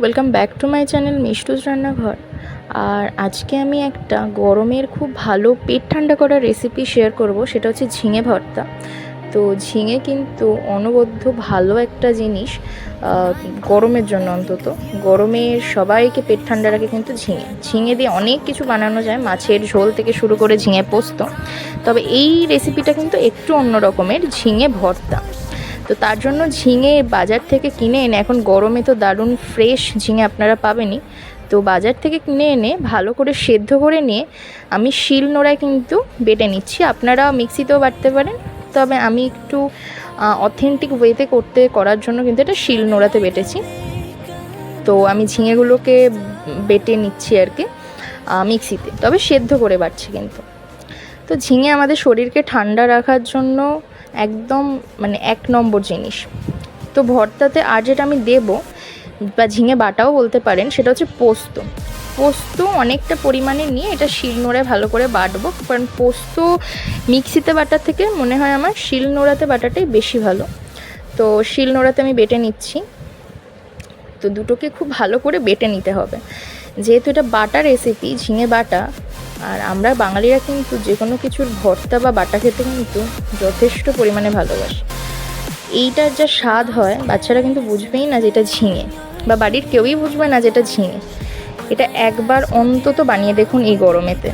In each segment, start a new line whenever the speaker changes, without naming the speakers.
Welcome back to my channel মিষ্টুস রান্নাঘর আর আজকে আমি একটা গরমের খুব ভালো পেট ঠান্ডা করার রেসিপি শেয়ার করব, সেটা হচ্ছে ঝিঙে ভর্তা। তো ঝিঙে কিন্তু অনবদ্য ভালো একটা জিনিস গরমের জন্য অন্তত। গরমে সবাইকে পেট ঠান্ডা রাখে কিন্তু ঝিঙে। ঝিঙে দিয়ে অনেক কিছু বানানো যায়, মাছের ঝোল থেকে শুরু করে ঝিঙে পোস্ত। তবে এই রেসিপিটা কিন্তু একটু অন্য রকমের, ঝিঙে ভর্তা। তো তার জন্য ঝিঙে বাজার থেকে কিনে এনে, এখন গরমে তো দারুণ ফ্রেশ ঝিঙে আপনারা পাবেনই। তো বাজার থেকে কিনে এনে ভালো করে সেদ্ধ করে নিয়ে আমি শিল নোড়ায় কিন্তু বেটে নিচ্ছি। আপনারা মিক্সিতেও বাটতে পারেন। তবে আমি একটু অথেন্টিক ওয়েতে করতে, করার জন্য কিন্তু এটা শিল নোড়াতে বেটেছি। তো আমি ঝিঙেগুলোকে বেটে নিচ্ছি আর কি মিক্সিতে। তবে সেদ্ধ করে বাটছি কিন্তু। তো ঝিঙে আমাদের শরীরকে ঠান্ডা রাখার জন্য একদম মানে এক নম্বর জিনিস। তো ভর্তাতে আর যেটা আমি দেবো বা ঝিঙে বাটাও বলতে পারেন, সেটা হচ্ছে পোস্ত। পোস্ত অনেকটা পরিমাণে নিয়ে এটা শিলনোড়ায় ভালো করে বাটবো, কারণ পোস্ত মিক্সিতে বাটার থেকে মনে হয় আমার শিলনোড়াতে বাটাটাই বেশি ভালো। তো শিলনোড়াতে আমি বেটে নিচ্ছি। তো দুটোকে খুব ভালো করে বেটে নিতে হবে। যেহেতু এটা বাটা রেসিপি ঝিঙে বাটা আর আমরা বাঙালিরা কিন্তু যে কোনো কিছুর ভর্তা বা বাটা খেতে কিন্তু যথেষ্ট পরিমাণে ভালোবাসি। এইটার যা স্বাদ হয়, বাচ্চারা কিন্তু বুঝবেই না যেটা ঝিঙে, বা বাড়ির কেউই বুঝবে না যেটা ঝিঙে। এটা একবার অন্তত বানিয়ে দেখুন এই গরমেতে।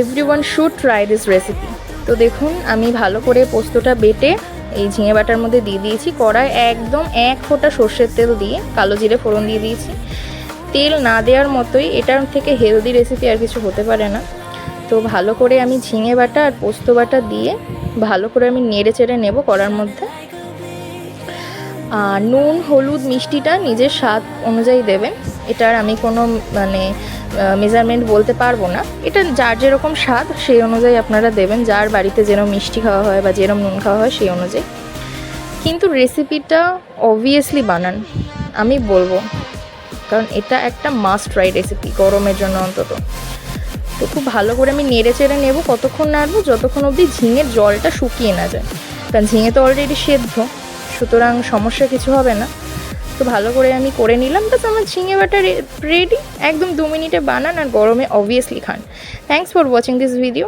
Everyone should try this recipe তো দেখুন, আমি ভালো করে পোস্তটা বেটে এই ঝিঙে বাটার মধ্যে দিয়ে দিয়েছি। কড়ায় একদম এক ফোঁটা সর্ষের তেল দিয়ে কালো জিরে ফোড়ন দিয়ে দিয়েছি। তেল না দেওয়ার মতোই এটার থেকে হেলদি রেসিপি আর কিছু হতে পারে না। তো ভালো করে আমি ঝিঙে বাটা আর পোস্ত বাটা দিয়ে ভালো করে আমি নেড়ে চেড়ে নেব কড়ার মধ্যে। আর নুন, হলুদ মিষ্টিটা নিজের স্বাদ অনুযায়ী দেবেন। এটার আমি কোনো মানে মেজারমেন্ট বলতে পারব না। এটা যার যেরকম স্বাদ সেই অনুযায়ী আপনারা দেবেন। যার বাড়িতে যেরকম মিষ্টি খাওয়া হয় বা যেরকম নুন খাওয়া হয় সেই অনুযায়ী। কিন্তু রেসিপিটা অবভিয়াসলি বানান। আমি বলব। কারণ এটা একটা মাস্ট ট্রাই রেসিপি গরমের জন্য অন্তত। তো খুব ভালো করে আমি নেড়ে চেড়ে নেব, কতক্ষণ নাড়বো, যতক্ষণ অবধি ঝিঙের জলটা শুকিয়ে না যায়। কারণ ঝিঙে তো অলরেডি সেদ্ধ, সুতরাং সমস্যা কিছু হবে না। তো ভালো করে আমি করে নিলাম বাস আমার ঝিঙে বাটা রেডি একদম দু মিনিটে বানান আর গরমে obviously Khan. Thanks for watching this video